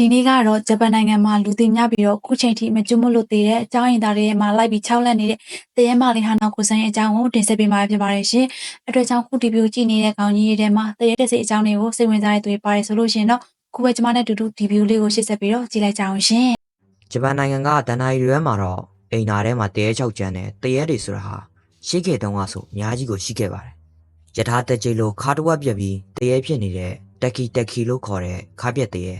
ဒီနေ့ကတော့ဂျပန်နိုင်ငံမှာလူသိများပြီးတော့အခုချိန်ထိမကျွတ်မလွတ်သေးတဲ့အကြောင်းအရာတွေမှာလိုက်ပြီးခြောက်လန့်နေတဲ့တရဲမလေးဟာနောက်ကိုဆိုင်ရဲ့အကြောင်းကိုတင်ဆက်ပေးမှာဖြစ်ပါတယ်ရှင်။အတွက်ကြောင့်ခုတီဗီကိုကြည့်နေတဲ့ကောင်ကြီးတွေထဲမှာတရဲတက်စိအကြောင်းတွေကိုစိတ်ဝင်စားတဲ့သူတွေပါတယ်ဆိုလို့ရှိရင်တော့ခုပဲကျမနဲ့အတူတူဒီဗီကိုလေးကိုရှင်းဆက်ပြီးတော့ကြည့်လိုက်ကြအောင်ရှင်။ဂျပန်နိုင်ငံကဒဏ္ဍာရီတွေထဲမှာတော့အိမ်နာထဲမှာတရေချောက်ကျန်းတဲ့တရေတွေဆိုတာဟာရှိခဲ့တုန်းကဆိုအများကြီးကိုရှိခဲ့ပါတယ်။ယထာတက်ကြီးလိုခါတဝက်ပြက်ပြီးတရေဖြစ်နေတဲ့တက်ခီတက်ခီလို့ခေါ်တဲ့ခါပြက်တရေ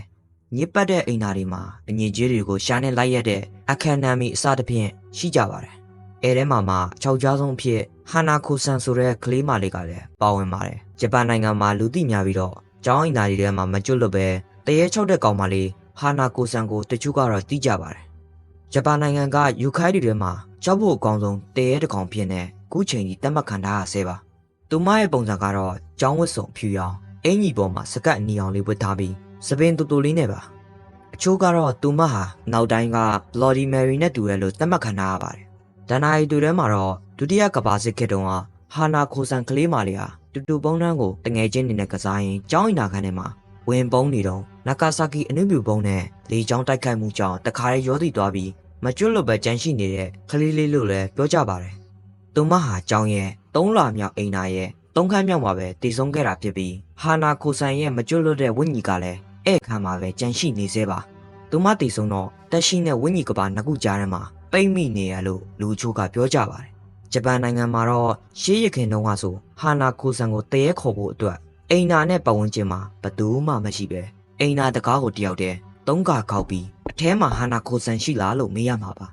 ညစ်ပတ်တဲ့အိမ်နာတွေမှာအငြိကြီးတွေကိုရှာနေလိုက်ရတဲ့အခမ်းနာမီအစတစ်ဖြင့်ရှိကြပါတယ်။အဲထဲမှာမှခြောက်ကြားဆုံးအဖြစ်ဟာနာကိုဆန်ဆိုတဲ့ကလေးမလေးကလည်းပါဝင်ပါတယ်။ဂျပန်နိုင်ငံမှာလူသိများပြီးတော့ကျောင်းအိမ်နာတွေထဲမှာမကျွတ်လွတ်ပဲတရေချောက်တဲ့ကောင်မလေးဟာနာကိုဆန်ကိုတချို့ကတော့သိကြပါတယ်။ဂျပန်နိုင်ငံကယူခိုင်းတွေထဲမှာကြောက်ဖို့အကောင်းဆုံးတရေတစ်ကောင်ဖြစ်နေခုချိန်ကြီးတက်မှတ်ခံထားရဆဲပါ။သူမရဲ့ပုံစံကတော့ကြောင်းဝတ်စုံဖြူရောင်အင်ကြီးပေါ်မှာစကတ်အနီအောင်လေးဝတ်ထားပြီး စပင်တူတူလေးနဲ့ပါ။အချို့ကတော့သူမဟာနောက်တိုင်းက Bloody Mary နဲ့တူတယ်လို့တက်မှတ်ခံထားရပါတယ်။ဒဏ္ဍာရီတူထဲမှာတော့ဒုတိယကမ္ဘာစစ်ခေတ်တုန်းကဟာနာခိုဆန်ကလေးမလေးဟာတူတူပုံးတန်းကိုတငယ်ချင်းနေနဲ့ကစားရင်ကျောင်းအိမ်နာခန်းထဲမှာဝင်ပုံးနေတော့နာကာဆာကီအနုမြူပုံးနဲ့လေကြောင်းတိုက်ခိုက်မှုကြောင့်တခါရဲရောတိသွားပြီးမကျွတ်လွတ်ပဲကြမ်းရှိနေတဲ့ကလေးလေးလို့လည်းပြောကြပါတယ်။သူမဟာကြောင်ရဲ့၃လမြောက်အိမ်နာရဲ့၃ခန်းမြောက်မှာပဲတည်ဆုံးခဲ့တာဖြစ်ပြီးဟာနာကိုဆန်ရဲ့မကျွတ်လွတ်တဲ့ဝိညာဉ်ကလည်း အဲ့ခန်းမှာပဲကြမ်းရှိနေသေးပါ။သူမတည်ဆုံးတော့တက်ရှိနဲ့ဝိညာဉ်ကပါနှစ်ခုကြားထဲမှာပိတ်မိနေရလို့လူချို့ကပြောကြပါတယ်။ဂျပန်နိုင်ငံမှာတော့ရှေးရခင်တုန်းကဆိုဟာနာကိုဆန်ကိုတရေခေါ်ဖို့အတွက်အိမ်နာနဲ့ပတ်ဝန်းကျင်မှာဘယ်သူမှမရှိပဲအိမ်နာတကားကိုတယောက်တည်းသုံးကာခောက်ပြီးအထဲမှာဟာနာကိုဆန်ရှိလားလို့မေးရမှာပါ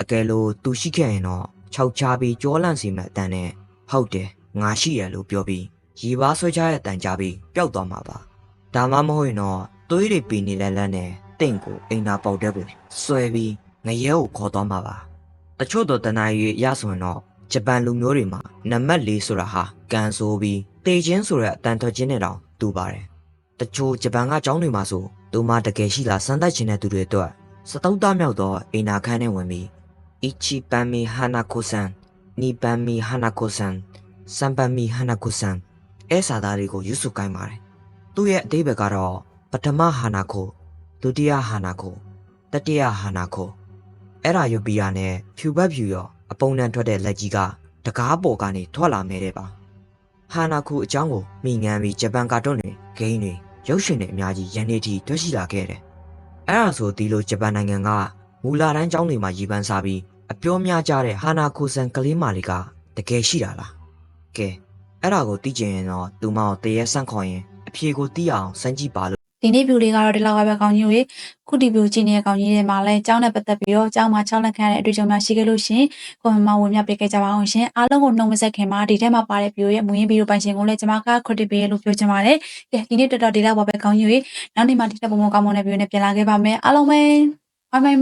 အကယ်လို့သူရှိခဲ့ရင်တော့ခြောက်ချပြီးကြောလန့်စီမဲ့အတန်နဲ့ဟုတ်တယ်ငါရှိရလို့ပြောပြီးရီပါဆွဲချရဲ့အတန်ကြပြီးပျောက်သွားမှာပါ ဒါမှမဟုတ်ရင်တော့သွေးတွေပီနေတဲ့လက်နဲ့တင့်ကိုအိမ်နာပေါက်တဲ့ကိုဆွဲပြီးငရဲကိုခေါ်သွားမှာပါတချို့တော့တနာရီရဆိုရင်တော့ဂျပန်လူမျိုးတွေမှာနံပါတ်၄ဆိုတာဟာကန်ဆိုးပြီးတေချင်းဆိုတဲ့အတန်ထွက်ခြင်းနဲ့တောင်တူပါတယ်တချို့ဂျပန်ကကျောင်းတွေမှာဆိုသူမတကယ်ရှိလားစမ်းသပ်ခြင်းတဲ့သူတွေအတွက်စတုတ္တမြောက်သောအိမ်နာခန်းထဲဝင်ပြီးအီချီပန်မီဟာနာကိုဆန်နီပန်မီဟာနာကိုဆန်စမ်ပန်မီဟာနာကိုဆန်အဲစာသားတွေကိုယူဆုကိုင်းပါတယ် သူ့ရဲ့အတိပ္ပယ်ကတော့ပထမဟာနာကိုဒုတိယဟာနာကိုတတိယဟာနာကိုအဲ့ဒါယူပီယာနဲ့ဖြူဘက်ဖြူရောအပုံနှံထွက်တဲ့လက်ကြီးကတကားပေါ်ကနေထွက်လာမဲတဲ့ပါဟာနာကိုအကြောင်းကိုမိငန်းပြီးဂျပန်ကာတွန်းတွေဂိမ်းတွေရုပ်ရှင်တွေအများကြီးရန်နေတီတွေ့ရှိလာခဲ့တယ်အဲ့ဒါဆိုဒီလိုဂျပန်နိုင်ငံကမူလာတန်းကျောင်းတွေမှာရည်ပန်းစားပြီးအပြောများကြတဲ့ဟာနာကိုဆန်ကလေးမလေးကတကယ်ရှိတာလားကဲအဲ့ဒါကိုသိကျင်ရင်တော့သူမကိုတရေဆန့်ခေါ်ရင် အဖြေကိုသိအောင်စမ်းကြည့်ပါလို့ဒီနေ့ view လေးကတော့ဒီလောက်ပဲကောင်းကြီးတွေခုဒီ view ကြည့်နေတဲ့ကောင်းကြီးတွေမှာလည်းအကြောင်းနဲ့ပတ်သက်ပြီးတော့အကြောင်းမှာ6လက်ခံရတဲ့အတွေ့အကြုံများရှိခဲ့လို့ရှရင်ကွန်မန့်မှာဝင်မြပေးခဲ့ကြပါအောင်ရှင်အားလုံးကိုနှုတ်မဆက်ခင်မှာဒီထဲမှာပါတဲ့ view ရဲ့မူရင်း view ပိုင်ရှင်ကိုလည်းကျွန်မက credit ပေးရလို့ပြောချင်ပါတယ်ကဲဒီနေ့တော်တော်ဒီလောက်ပါပဲကောင်းကြီးတွေနောက်နေ့မှဒီတက်ပုံမကောင်းမွန်တဲ့ view နဲ့ပြန်လာခဲ့ပါမယ်အားလုံးပဲဘိုင်ဘိုင်